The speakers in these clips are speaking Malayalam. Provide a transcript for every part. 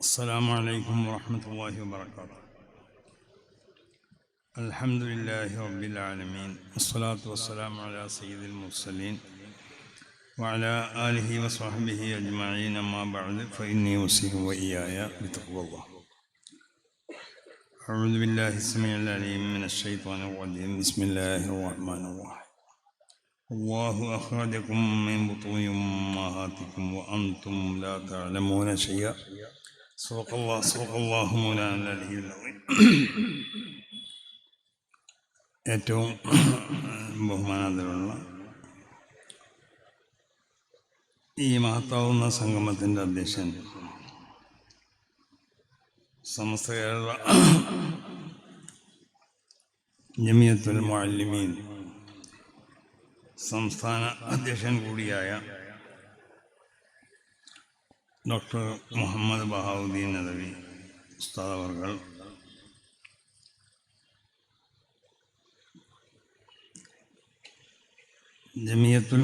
السلام عليكم ورحمة الله وبركاته. الحمد لله رب العالمين والصلاة والسلام على سيد المرسلين وعلى آله وصحبه أجمعين أما بعد فإني أوصيه وإياي بتقوى الله. أعوذ بالله السميع العليم من الشيطان الرجيم. بسم الله الرحمن الرحيم. الله أخرجكم من بطون أمهاتكم وأنتم لا تعلمون شيئا. صدق الله صدق الله مولانا العلي العظيم ഏറ്റവും ബഹുമാനാന്തരമുള്ള ഈ മഹത്താവുന്ന സംഗമത്തിൻ്റെ അധ്യക്ഷൻ സമസ്ത കേരള ജമിയത്തുൽ മുഅല്ലിമീൻ സംസ്ഥാന അധ്യക്ഷൻ കൂടിയായ ഡോക്ടർ മുഹമ്മദ് ബഹാവുദ്ദീൻ നദവി ഉസ്താദ് അവർകൾ. ജമിയത്തുൽ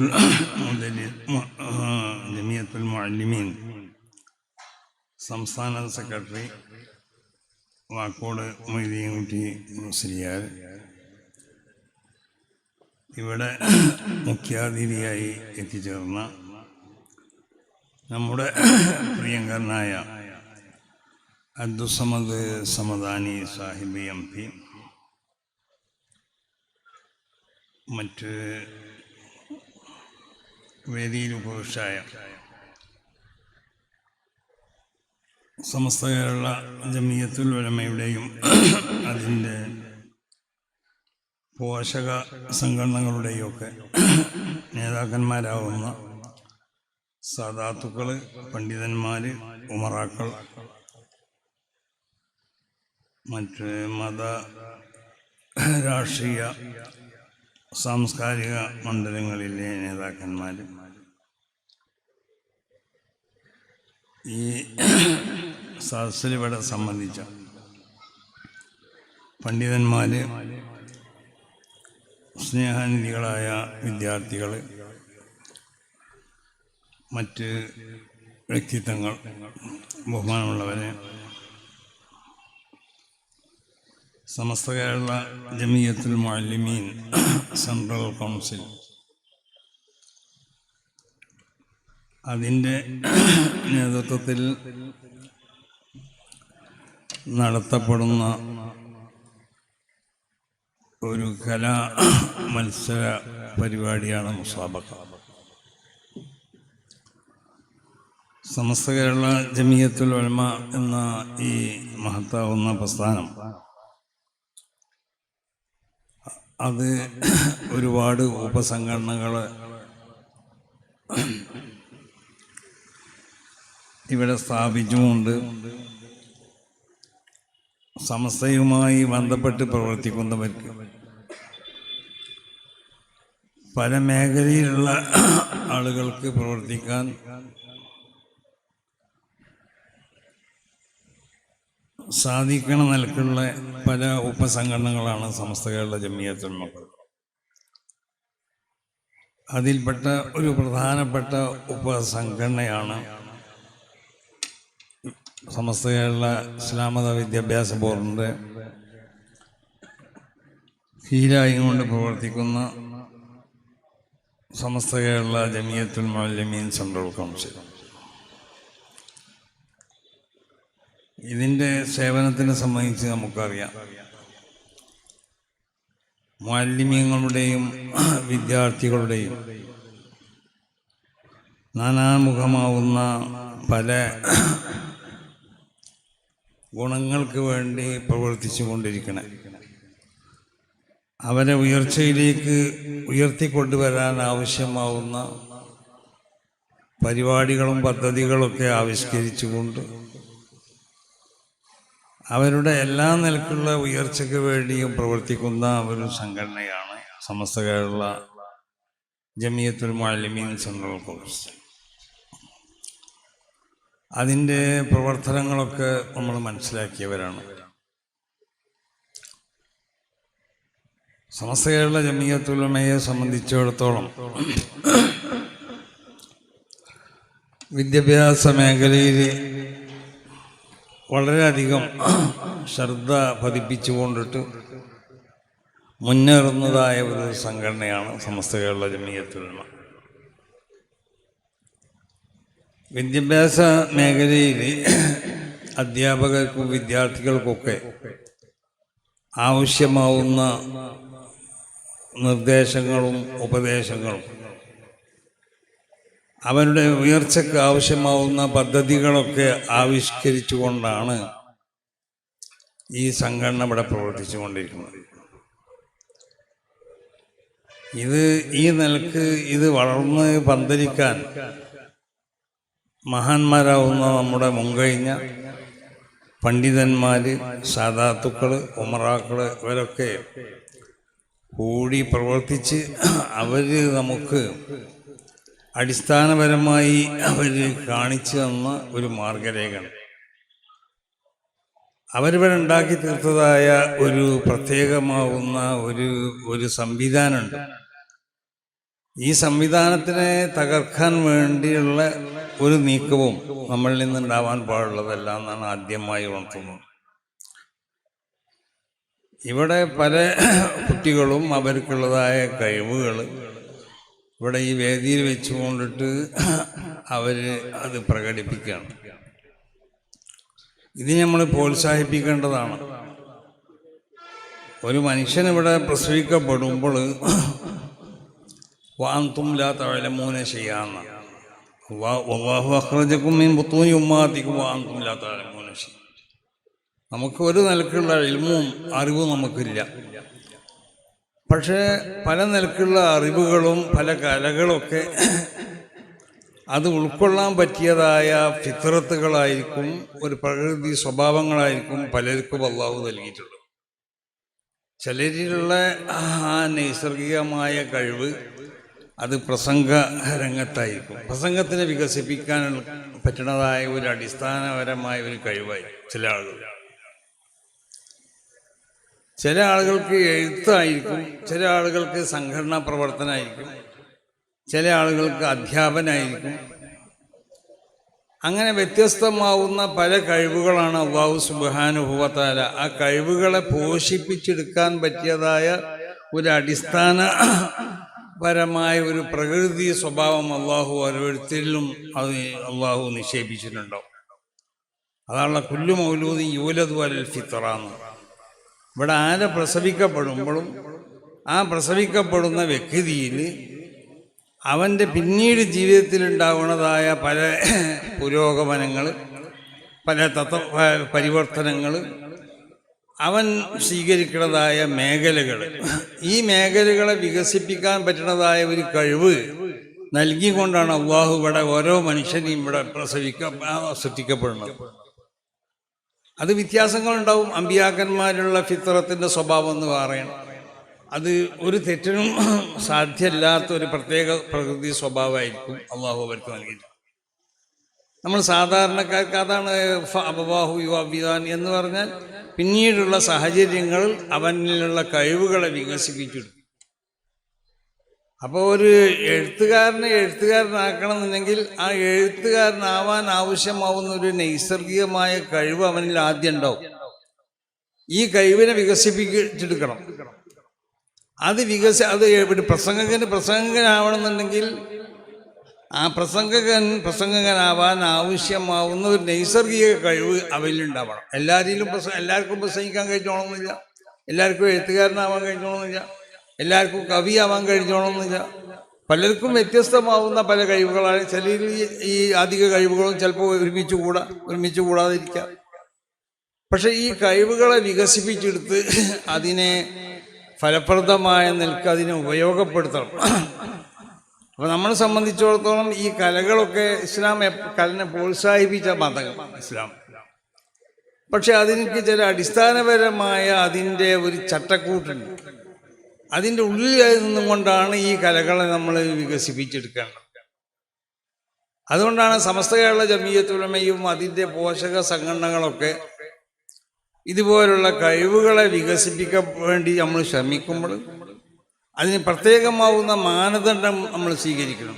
ജമിയത്തുൽ മുഅല്ലിമീൻ. സംസ്ഥാന സെക്രട്ടറി വാക്കോട് മൊയ്തീൻകുട്ടി മുസ്ലിയാർ. ഇവിടെ മുഖ്യാതിഥിയായി എത്തിച്ചേർന്ന നമ്മുടെ പ്രിയങ്കരനായ അബ്ദുസമദ് സമദാനി സാഹിബ് എം പി മറ്റ് വേദിയിൽ ഉപവിഷ്ടായ സമസ്ത കേരള ജമീയത്തുൽ ഉലമയുടെയും അതിന്റെ പോഷക സംഘടനകളുടെയും ഒക്കെ നേതാക്കന്മാരാവുന്ന സാധാത്തുക്കൾ പണ്ഡിതന്മാർ ഉമറാക്കൾ മറ്റ് മത രാഷ്ട്രീയ സാംസ്കാരിക മണ്ഡലങ്ങളിലെ നേതാക്കന്മാർ ഈ സദസ്സിലിവിടെ സംബന്ധിച്ച പണ്ഡിതന്മാർ സ്നേഹാനിധികളായ വിദ്യാർത്ഥികൾ മറ്റ് വ്യക്തിത്വങ്ങൾ ബഹുമാനമുള്ളവരെ സമസ്ത കേരള ജമിയത്തുൽ മാലിമീൻ സെൻട്രൽ കൗൺസിൽ. അതിന്റെ നേതൃത്വത്തിൽ നടത്തപ്പെടുന്ന ഒരു കലാ മത്സര പരിപാടിയാണ് മുസാബക്ക. സമസ്ത കേരള ജമിയത്തുൽ ഉലമ എന്ന ഈ മഹത്താവുന്ന പ്രസ്ഥാനം. അത് ഒരുപാട് ഉപസംഘടനകൾ ഇവിടെ സ്ഥാപിച്ചുകൊണ്ട് സമസ്തയുമായി ബന്ധപ്പെട്ട് പ്രവർത്തിക്കുന്നവർക്ക് പല മേഖലയിലുള്ള ആളുകൾക്ക് പ്രവർത്തിക്കാൻ സാധിക്കണ നിലക്കുള്ള പല ഉപസംഘടനകളാണ് സമസ്ത കേരള ജമിയത്തുൽ മക്കൾ അതിൽപ്പെട്ട ഒരു പ്രധാനപ്പെട്ട ഉപസംഘടനയാണ് സമസ്ത കേരള ഇസ്ലാമത വിദ്യാഭ്യാസ ബോർഡിന്റെ ഹീരായും കൊണ്ട് പ്രവർത്തിക്കുന്ന സമസ്ത കേരള ജമിയത്തുൽ മൗലമീൻ സെൻട്രൽ കൗൺസിൽ. ഇതിന്റെ സേവനത്തിനെ സംബന്ധിച്ച് നമുക്കറിയാം. മാലിന്യങ്ങളുടെയും വിദ്യാർത്ഥികളുടെയും നാനാമുഖമാവുന്ന പല ഗുണങ്ങൾക്ക് വേണ്ടി പ്രവർത്തിച്ചു കൊണ്ടിരിക്കണം അവരെ ഉയർച്ചയിലേക്ക് ഉയർത്തിക്കൊണ്ടുവരാൻ ആവശ്യമാവുന്ന പരിപാടികളും പദ്ധതികളൊക്കെ ആവിഷ്കരിച്ചുകൊണ്ട് അവരുടെ എല്ലാ നിലക്കുള്ള ഉയർച്ചയ്ക്ക് വേണ്ടിയും പ്രവർത്തിക്കുന്ന ഒരു സംഘടനയാണ് സമസ്ത കേരള ജമിയത്തുൽ മാലിമീൻ സെൻട്രൽ കോഴ്സ് അതിന്റെ പ്രവർത്തനങ്ങളൊക്കെ നമ്മൾ മനസ്സിലാക്കിയവരാണ്. സമസ്ത കേരള ജമിയത്തുലമയെ സംബന്ധിച്ചിടത്തോളം വിദ്യാഭ്യാസ മേഖലയിൽ വളരെയധികം ശ്രദ്ധ പതിപ്പിച്ചുകൊണ്ടിട്ട് മുന്നേറുന്നതായ ഒരു സംഘടനയാണ് സമസ്ത കേരള ജമീയത്തുലമ. വിദ്യാഭ്യാസ മേഖലയിൽ അധ്യാപകർക്കും വിദ്യാർത്ഥികൾക്കൊക്കെ ആവശ്യമാവുന്ന നിർദ്ദേശങ്ങളും ഉപദേശങ്ങളും അവരുടെ ഉയർച്ചയ്ക്ക് ആവശ്യമാവുന്ന പദ്ധതികളൊക്കെ ആവിഷ്കരിച്ചുകൊണ്ടാണ് ഈ സംഘടന ഇവിടെ പ്രവർത്തിച്ചുകൊണ്ടിരിക്കുന്നത്. ഇത് ഈ നിലയ്ക്ക് ഇത് വളർന്ന് പന്തലിക്കാൻ മഹാന്മാരാവുന്ന നമ്മുടെ മുൻകഴിഞ്ഞ പണ്ഡിതന്മാർ സാധാത്തുക്കൾ ഉമറാക്കൾ ഇവരൊക്കെ കൂടി പ്രവർത്തിച്ച് അവർ നമുക്ക് അടിസ്ഥാനപരമായി അവർ കാണിച്ചു തന്ന ഒരു മാർഗരേഖയാണ്. അവരിവിടെ ഉണ്ടാക്കി തീർത്തതായ ഒരു പ്രത്യേകമാവുന്ന ഒരു ഒരു സംവിധാനമുണ്ട്. ഈ സംവിധാനത്തിനെ തകർക്കാൻ വേണ്ടിയുള്ള ഒരു നീക്കവും നമ്മളിൽ നിന്നുണ്ടാവാൻ പാടുള്ളതല്ല എന്നാണ് ആദ്യമായി ഉണർത്തുന്നത്. ഇവിടെ പല കുട്ടികളും അവർക്കുള്ളതായ കഴിവുകൾ ഇവിടെ ഈ വേദിയിൽ വെച്ചുകൊണ്ടിട്ട് അവർ അത് പ്രകടിപ്പിക്കുകയാണ്. ഇത് നമ്മൾ പ്രോത്സാഹിപ്പിക്കേണ്ടതാണ്. ഒരു മനുഷ്യൻ ഇവിടെ പ്രസവിക്കപ്പെടുമ്പോൾ വാന്തും ലാ തഴലമൂന ചെയ്യാന്ന വല്ലാഹു അഖ്റജക്കും മിൻ ബുത്തൂനി ഉമ്മാത്തിക്കും വാന്തും ലാ തഴലമൂന ചെയ്യ നമുക്ക് ഒരു നിലക്കുള്ള ഇൽമും അറിവും നമുക്കില്ല. പക്ഷേ പല നിലക്കുള്ള അറിവുകളും പല കലകളൊക്കെ അത് ഉൾക്കൊള്ളാൻ പറ്റിയതായ ഫിത്രത്തുകളായിരിക്കും ഒരു പ്രകൃതി സ്വഭാവങ്ങളായിരിക്കും പലർക്കും അള്ളാഹു നൽകിയിട്ടുള്ളത്. ചിലരിലുള്ള ആ നൈസർഗികമായ കഴിവ് അത് പ്രസംഗ രംഗത്തായിരിക്കും പ്രസംഗത്തിനെ വികസിപ്പിക്കാൻ പറ്റുന്നതായ ഒരു അടിസ്ഥാനപരമായ ഒരു കഴിവായി ചില ആളുകൾ. ചില ആളുകൾക്ക് എഴുത്തായിരിക്കും ചില ആളുകൾക്ക് സംഘടനാ പ്രവർത്തനമായിരിക്കും ചില ആളുകൾക്ക് അധ്യാപനമായിരിക്കും. അങ്ങനെ വ്യത്യസ്തമാവുന്ന പല കഴിവുകളാണ് അള്ളാഹു സുബാനുഭവത്താല ആ കഴിവുകളെ പോഷിപ്പിച്ചെടുക്കാൻ പറ്റിയതായ ഒരു അടിസ്ഥാന പരമായ ഒരു പ്രകൃതി സ്വഭാവം അള്ളാഹു ഓരോരുത്തരിലും അത് അള്ളാഹു നിക്ഷേപിച്ചിട്ടുണ്ടാവും. അതാണുള്ള കുല്ലു മൗലൂദി യൂലതു അൽ ഫിത്തറാന്ന് ഇവിടെ ആരെ പ്രസവിക്കപ്പെടുമ്പോഴും ആ പ്രസവിക്കപ്പെടുന്ന വ്യക്തിയിൽ അവന്റെ പിന്നീട് ജീവിതത്തിലുണ്ടാവുന്നതായ പല പുരോഗമനങ്ങൾ പല തത്വ പരിവർത്തനങ്ങൾ അവൻ സ്വീകരിക്കുന്നതായ മേഖലകൾ. ഈ മേഖലകളെ വികസിപ്പിക്കാൻ പറ്റുന്നതായ ഒരു കഴിവ് നൽകിക്കൊണ്ടാണ് അള്ളാഹു ഇവിടെ ഓരോ മനുഷ്യനെയും ഇവിടെ പ്രസവിക്ക സൃഷ്ടിക്കപ്പെടുന്നത്. അത് വ്യത്യാസങ്ങളുണ്ടാവും. അമ്പിയാക്കന്മാരുള്ള ഫിത്രത്തിന്റെ സ്വഭാവം എന്ന് പറയണം. അത് ഒരു തെറ്റിനും സാധ്യമല്ലാത്ത ഒരു പ്രത്യേക പ്രകൃതി സ്വഭാവമായിരിക്കും അള്ളാഹു അവർക്ക് നൽകിയിട്ട് നമ്മൾ സാധാരണക്കാർക്ക് അതാണ് അബബാഹു യുവാബിദാൻ എന്ന് പറഞ്ഞാൽ പിന്നീടുള്ള സാഹചര്യങ്ങൾ അവനിലുള്ള കഴിവുകളെ വികസിപ്പിച്ചെടുക്കും അപ്പോൾ ഒരു എഴുത്തുകാരനെ എഴുത്തുകാരനാക്കണമെന്നുണ്ടെങ്കിൽ ആ എഴുത്തുകാരനാവാൻ ആവശ്യമാവുന്ന ഒരു നൈസർഗികമായ കഴിവ് അവനിൽ ആദ്യം ഉണ്ടാവും. ഈ കഴിവിനെ വികസിപ്പിച്ചെടുക്കണം. അത് വികസ അത് ഒരു പ്രസംഗകന് പ്രസംഗകനാവണമെന്നുണ്ടെങ്കിൽ ആ പ്രസംഗകൻ പ്രസംഗകനാവാൻ ആവശ്യമാവുന്ന ഒരു നൈസർഗിക കഴിവ് അവയിലുണ്ടാവണം എല്ലാവരിലും പ്രസ എല്ലാവർക്കും പ്രസംഗിക്കാൻ കഴിഞ്ഞോണമെന്നില്ല എല്ലാവർക്കും എഴുത്തുകാരനാവാൻ കഴിഞ്ഞോണമെന്നില്ല എല്ലാവർക്കും കവിയാവാൻ കഴിഞ്ഞോണമെന്നില്ല പലർക്കും വ്യത്യസ്തമാവുന്ന പല കഴിവുകളാണ്. ചിലർ ഈ അധിക കഴിവുകളും ചിലപ്പോൾ ഒരുമിച്ച് കൂടാ ഒരുമിച്ച് കൂടാതിരിക്കാം. പക്ഷെ ഈ കഴിവുകളെ വികസിപ്പിച്ചെടുത്ത് അതിനെ ഫലപ്രദമായ നിൽക്ക് അതിനെ ഉപയോഗപ്പെടുത്തണം. അപ്പോൾ നമ്മളെ സംബന്ധിച്ചിടത്തോളം ഈ കലകളൊക്കെ ഇസ്ലാം കലനെ പ്രോത്സാഹിപ്പിച്ച മതങ്ങൾ ഇസ്ലാം. പക്ഷെ അതിനൊക്കെ ചില അടിസ്ഥാനപരമായ അതിന്റെ ഒരു ചട്ടക്കൂട്ടുണ്ട്. അതിന്റെ ഉള്ളിൽ നിന്നുകൊണ്ടാണ് ഈ കലകളെ നമ്മൾ വികസിപ്പിച്ചെടുക്കേണ്ടത്. അതുകൊണ്ടാണ് സമസ്ത കേരള ജമീയത്തുലമയും അതിന്റെ പോഷക സംഘടനകളൊക്കെ ഇതുപോലുള്ള കഴിവുകളെ വികസിപ്പിക്കാൻ വേണ്ടി നമ്മൾ ശ്രമിക്കുമ്പോൾ അതിന് പ്രത്യേകമാവുന്ന മാനദണ്ഡം നമ്മൾ സ്വീകരിക്കണം.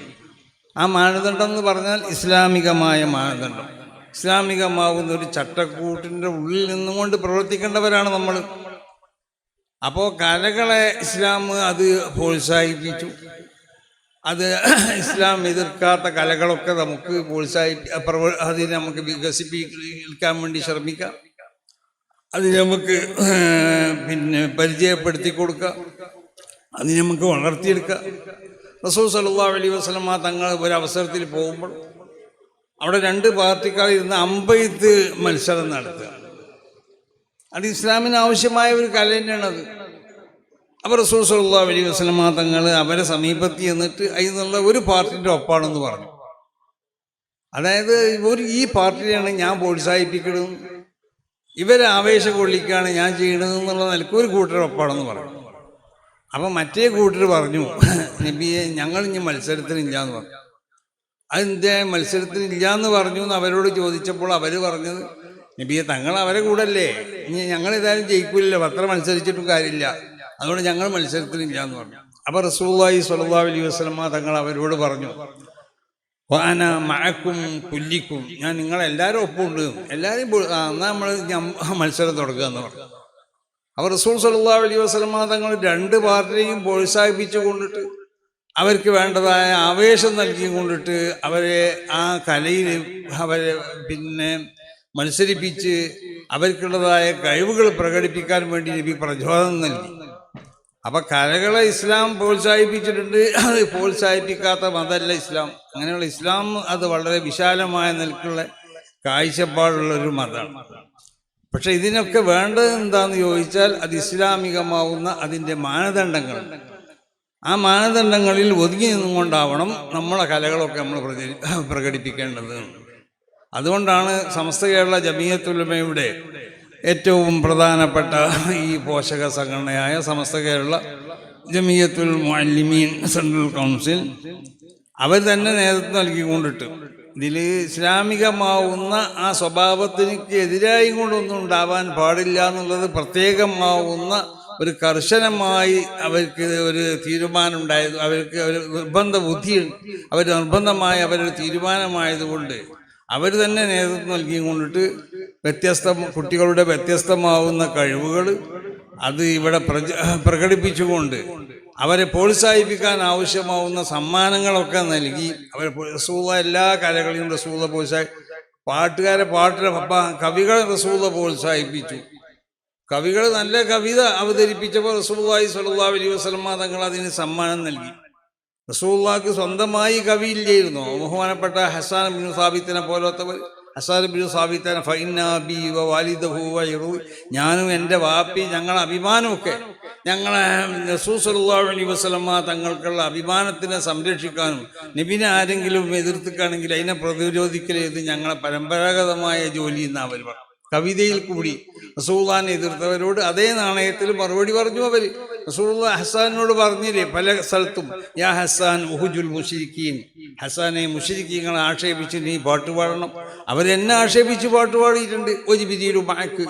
ആ മാനദണ്ഡം എന്ന് പറഞ്ഞാൽ ഇസ്ലാമികമായ മാനദണ്ഡം. ഇസ്ലാമികമാവുന്ന ഒരു ചട്ടക്കൂട്ടിന്റെ ഉള്ളിൽ നിന്നുകൊണ്ട് പ്രവർത്തിക്കേണ്ടവരാണ് നമ്മൾ. അപ്പോൾ കലകളെ ഇസ്ലാം അത് പ്രോത്സാഹിപ്പിച്ചു. അത് ഇസ്ലാം എതിർക്കാത്ത കലകളൊക്കെ നമുക്ക് പ്രോത്സാഹിപ്പി പ്രവ അത് നമുക്ക് വികസിപ്പിക്കാൻ വേണ്ടി ശ്രമിക്കാം. അത് നമുക്ക് പിന്നെ പരിചയപ്പെടുത്തി കൊടുക്കുക അത് നമുക്ക് വളർത്തിയെടുക്കുക റസൂൽ സല്ലല്ലാഹു അലൈഹി വസ്ലമ തങ്ങൾ ഒരു അവസരത്തിൽ പോകുമ്പോൾ അവിടെ രണ്ട് പാർട്ടിക്കാർ ഇരുന്ന് അമ്പെയ്ത്ത് മത്സരം നടത്തുക. അത് ഇസ്ലാമിന് ആവശ്യമായ ഒരു കല തന്നെയാണത്. അപ്പോൾ റസൂൽ അലൈഹി വസല്ലമ തങ്ങൾ അവരെ സമീപത്തി എന്നിട്ട് അതിൽ നിന്നുള്ള ഒരു പാർട്ടിന്റെ ഒപ്പാണെന്ന് പറഞ്ഞു. അതായത് ഒരു ഈ പാർട്ടിയാണ് ഞാൻ പ്രോത്സാഹിപ്പിക്കണം ഇവരെ ആവേശം കൊള്ളിക്കാണ് ഞാൻ ചെയ്യണത് എന്നുള്ള നിലയ്ക്ക് ഒരു കൂട്ടർ ഒപ്പാണെന്ന് പറഞ്ഞു. അപ്പം മറ്റേ കൂട്ടർ പറഞ്ഞു നബിയെ ഞങ്ങൾ ഇനി മത്സരത്തിനില്ല എന്ന് പറഞ്ഞു. അതെന്തേ മത്സരത്തിനില്ല എന്ന് പറഞ്ഞു എന്ന് അവരോട് ചോദിച്ചപ്പോൾ അവർ പറഞ്ഞത് നബിയെ തങ്ങൾ അവരെ കൂടല്ലേ? ഇനി ഞങ്ങൾ ഏതായാലും ജയിക്കില്ലല്ലോ പത്രം മത്സരിച്ചിട്ടും കാര്യമില്ല. അതുകൊണ്ട് ഞങ്ങൾ മത്സരത്തിനില്ല എന്ന് പറഞ്ഞു. അപ്പൊ റസൂല്ലായി സ്വല്ലല്ലാഹു അലൈഹി വസല്ലമ തങ്ങൾ അവരോട് പറഞ്ഞു വാന മഴക്കും പുല്ലിക്കും. ഞാൻ നിങ്ങളെല്ലാവരും ഒപ്പമുണ്ട്. എല്ലാവരും എന്നാൽ നമ്മൾ മത്സരം തുടങ്ങുക എന്ന് പറഞ്ഞു. അവർ റസൂൽ സല്ലല്ലാഹു അലൈഹി വസ്ലമ തങ്ങൾ രണ്ട് പാർട്ടിയെയും പ്രോത്സാഹിപ്പിച്ചു കൊണ്ടിട്ട് അവർക്ക് വേണ്ടതായ ആവേശം നൽകി കൊണ്ടിട്ട് അവരെ ആ കലയിൽ അവരെ പിന്നെ മത്സരിപ്പിച്ച് അവർക്കുള്ളതായ കഴിവുകൾ പ്രകടിപ്പിക്കാൻ വേണ്ടി നബി പ്രചോദനം നൽകി. അപ്പൊ കലകളെ ഇസ്ലാം പ്രോത്സാഹിപ്പിച്ചിട്ടുണ്ട്. അത് പ്രോത്സാഹിപ്പിക്കാത്ത മതമല്ല ഇസ്ലാം. അങ്ങനെയുള്ള ഇസ്ലാം അത് വളരെ വിശാലമായ നിലക്കുള്ള കാഴ്ചപ്പാടുള്ള ഒരു മതമാണ്. പക്ഷെ ഇതിനൊക്കെ വേണ്ടത് എന്താന്ന് ചോദിച്ചാൽ അത് ഇസ്ലാമികമാവുന്ന അതിന്റെ മാനദണ്ഡങ്ങൾ. ആ മാനദണ്ഡങ്ങളിൽ ഒതുങ്ങി നിന്നുകൊണ്ടാവണം നമ്മളെ കലകളൊക്കെ നമ്മൾ പ്രചരി- പ്രകടിപ്പിക്കേണ്ടത്. അതുകൊണ്ടാണ് സമസ്ത കേരള ജമീയത്തുലമയുടെ ഏറ്റവും പ്രധാനപ്പെട്ട ഈ പോഷക സംഘടനയായ സമസ്ത കേരള ജമീയത്തുൽ മുഅല്ലിമീൻ സെൻട്രൽ കൗൺസിൽ. അവർ തന്നെ നേതൃത്വം നൽകിക്കൊണ്ടിട്ട് ഇതിൽ ഇസ്ലാമികമാവുന്ന ആ സ്വഭാവത്തിന് എതിരായി കൊണ്ടൊന്നും ഉണ്ടാവാൻ പാടില്ല എന്നുള്ളത് പ്രത്യേകമാവുന്ന ഒരു കർശനമായി അവർക്ക് ഒരു തീരുമാനം ഉണ്ടായത് അവർക്ക് ഒരു നിർബന്ധ ബുദ്ധി അവർ നിർബന്ധമായി അവരൊരു തീരുമാനമായതുകൊണ്ട് അവർ തന്നെ നേതൃത്വം നൽകിയും കൊണ്ടിട്ട് വ്യത്യസ്ത കുട്ടികളുടെ വ്യത്യസ്തമാവുന്ന കഴിവുകൾ അത് ഇവിടെ പ്രകടിപ്പിച്ചുകൊണ്ട് അവരെ പ്രോത്സാഹിപ്പിക്കാൻ ആവശ്യമാവുന്ന സമ്മാനങ്ങളൊക്കെ നൽകി അവരെ റസൂള എല്ലാ കലകളെയും റസൂള പ്രോത്സാഹി പാട്ടുകാരെ പാട്ടിലെ കവികൾ റസൂള പ്രോത്സാഹിപ്പിച്ചു. കവികൾ നല്ല കവിത അവതരിപ്പിച്ചപ്പോൾ റസൂള്ളി സ്വല്ലല്ലാഹു അലൈഹി വസല്ലമ തങ്ങൾ അതിന് സമ്മാനം നൽകി. റസൂള്ളാക്ക് സ്വന്തമായി കവിയില്ലായിരുന്നു. ബഹുമാനപ്പെട്ട ഹസാൻ ബിൻ സാബിത്തിനെ പോലത്തവർ. ഹസാൻ ബിൻ സാബിത്തനെ ഫൈനാബി ഇറു ഞാനും എന്റെ വാപ്പി ഞങ്ങളെ അഭിമാനമൊക്കെ ഞങ്ങളെ റസൂസലി വസല്ലമ തങ്ങൾക്കുള്ള അഭിമാനത്തിനെ സംരക്ഷിക്കാനും നബിനെ ആരെങ്കിലും എതിർത്തിക്കാണെങ്കിൽ അതിനെ പ്രതിരോധിക്കൽ ഇത് ഞങ്ങളെ പരമ്പരാഗതമായ ജോലി എന്നാണ് അവർ പറഞ്ഞു കവിതയിൽ കൂടി റസൂള്ളാനെ എതിർത്തവരോട് അതേ നാണയത്തിൽ മറുപടി പറഞ്ഞു അവർ റസൂള്ള ഹസാനോട് പറഞ്ഞില്ലേ പല സ്ഥലത്തും യാ ഹസാൻ ഉഹുജുൽ മുഷിരിക്കീൻ ഹസാനെ മുഷിരിക്കീങ്ങളെ ആക്ഷേപിച്ച് നീ പാട്ട് പാടണം. അവരെന്നെ ആക്ഷേപിച്ച് പാട്ട് പാടിയിട്ടുണ്ട്. ഒരു ജിബിരിയിലും മാക്ക്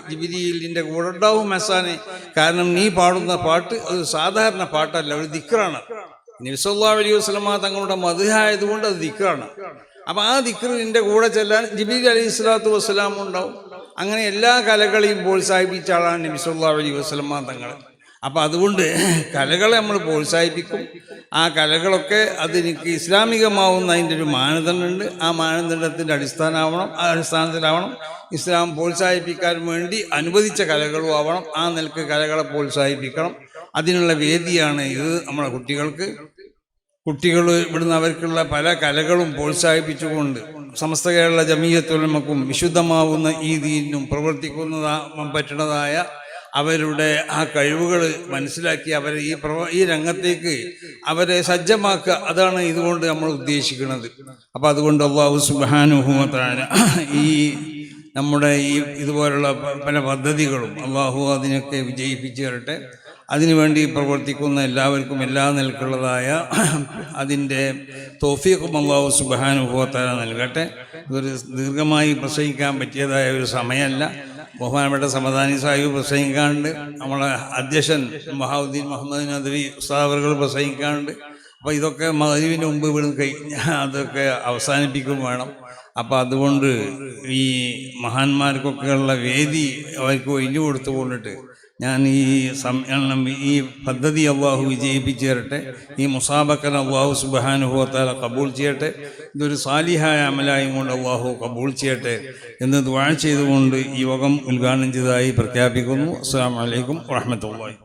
നിന്റെ കൂടെ ഉണ്ടാവും ഹസാനെ കാരണം നീ പാടുന്ന പാട്ട് അത് സാധാരണ പാട്ടല്ല ഒരു ദിക്റാണ്. നബിസല്ലാ അലൈഹി വസ്ലമ തങ്ങളുടെ മധുഹായതുകൊണ്ട് അത് ദിക്റാണ്. അപ്പം ആ ദിക്ർ നിന്റെ കൂടെ ചെല്ലാൻ ജിബിരി അലൈഹി സ്വലാത്തു വസ്സലാം ഉണ്ടാവും. അങ്ങനെ എല്ലാ കലകളെയും പ്രോത്സാഹിപ്പിച്ച ആളാണ് നബി സല്ലല്ലാഹു അലൈഹി വസല്ലം തങ്ങൾ അപ്പം അതുകൊണ്ട് കലകളെ നമ്മൾ പ്രോത്സാഹിപ്പിക്കും. ആ കലകളൊക്കെ അതെനിക്ക് ഇസ്ലാമികമാവുന്ന അതിന്റെ ഒരു മാനദണ്ഡമുണ്ട്. ആ മാനദണ്ഡത്തിന്റെ അടിസ്ഥാനമാവണം ആ അടിസ്ഥാനത്തിലാവണം. ഇസ്ലാം പ്രോത്സാഹിപ്പിക്കാൻ വേണ്ടി അനുവദിച്ച കലകളും ആവണം. ആ നിലയ്ക്ക് കലകളെ പ്രോത്സാഹിപ്പിക്കണം. അതിനുള്ള വേദിയാണ് ഇത് നമ്മുടെ കുട്ടികൾക്ക്. കുട്ടികൾ ഇവിടുന്ന് അവർക്കുള്ള പല കലകളും പ്രോത്സാഹിപ്പിച്ചുകൊണ്ട് സമസ്ത കേരള ജമീയത്തുലമക്കും വിശുദ്ധമാവുന്ന ഈ ദീനും പ്രവർത്തിക്കുന്നതാ പറ്റുന്നതായ അവരുടെ ആ കഴിവുകൾ മനസ്സിലാക്കി അവരെ ഈ പ്രവ ഈ രംഗത്തേക്ക് അവരെ സജ്ജമാക്കുക. അതാണ് ഇതുകൊണ്ട് നമ്മൾ ഉദ്ദേശിക്കുന്നത്. അപ്പോൾ അതുകൊണ്ട് അള്ളാഹു സുബാനുഭൂമത്താണ് ഈ നമ്മുടെ ഈ ഇതുപോലുള്ള പല പദ്ധതികളും അള്ളാഹു അതിനൊക്കെ വിജയിപ്പിച്ചു തരട്ടെ. അതിനുവേണ്ടി പ്രവർത്തിക്കുന്ന എല്ലാവർക്കും എല്ലാ നിലക്കുള്ളതായ അതിന്റെ തോഫിയൊക്കെ അള്ളാഹു സുബാനുഭവത്താല നൽകട്ടെ. ഇതൊരു ദീർഘമായി പ്രസംഗിക്കാൻ പറ്റിയതായ ഒരു സമയമല്ല. ബഹുമാനപ്പെട്ട സമദാനി സാഹിബ് പ്രസംഗിക്കാണ്ട് നമ്മളെ അധ്യക്ഷൻ മഹാവുദ്ദീൻ മുഹമ്മദ് നദവി ഉസ്താദുകൾ പ്രസംഗിക്കാണ്ട് അപ്പോൾ ഇതൊക്കെ മകരുവിന് മുമ്പ് ഇവിടുന്ന് കഴിഞ്ഞ അതൊക്കെ അവസാനിപ്പിക്കും വേണം. അപ്പം അതുകൊണ്ട് ഈ മഹാന്മാർക്കൊക്കെയുള്ള വേദി അവർക്ക് ഒഴിഞ്ഞു കൊടുത്തു കൊണ്ടിട്ട് ഞാൻ ഈ സമ്മേളനം ഈ പദ്ധതി അള്ളാഹു വിജയിപ്പിച്ചു തരട്ടെ. ഈ മുസാബക്കൻ അള്ളാഹു സുബാനുഭവത്താല കബൂൾ ചെയ്യട്ടെ. ഇതൊരു സാലിഹായ അമലായും കൊണ്ട് അള്ളാഹു കബൂൾ ചെയ്യട്ടെ എന്ന് ദ്വാഴ ചെയ്തുകൊണ്ട് ഈ യോഗം ഉദ്ഘാടനം ചെയ്തതായി പ്രഖ്യാപിക്കുന്നു. അസ്സാം വലൈക്കും വാഹമത്തല്ലാഹി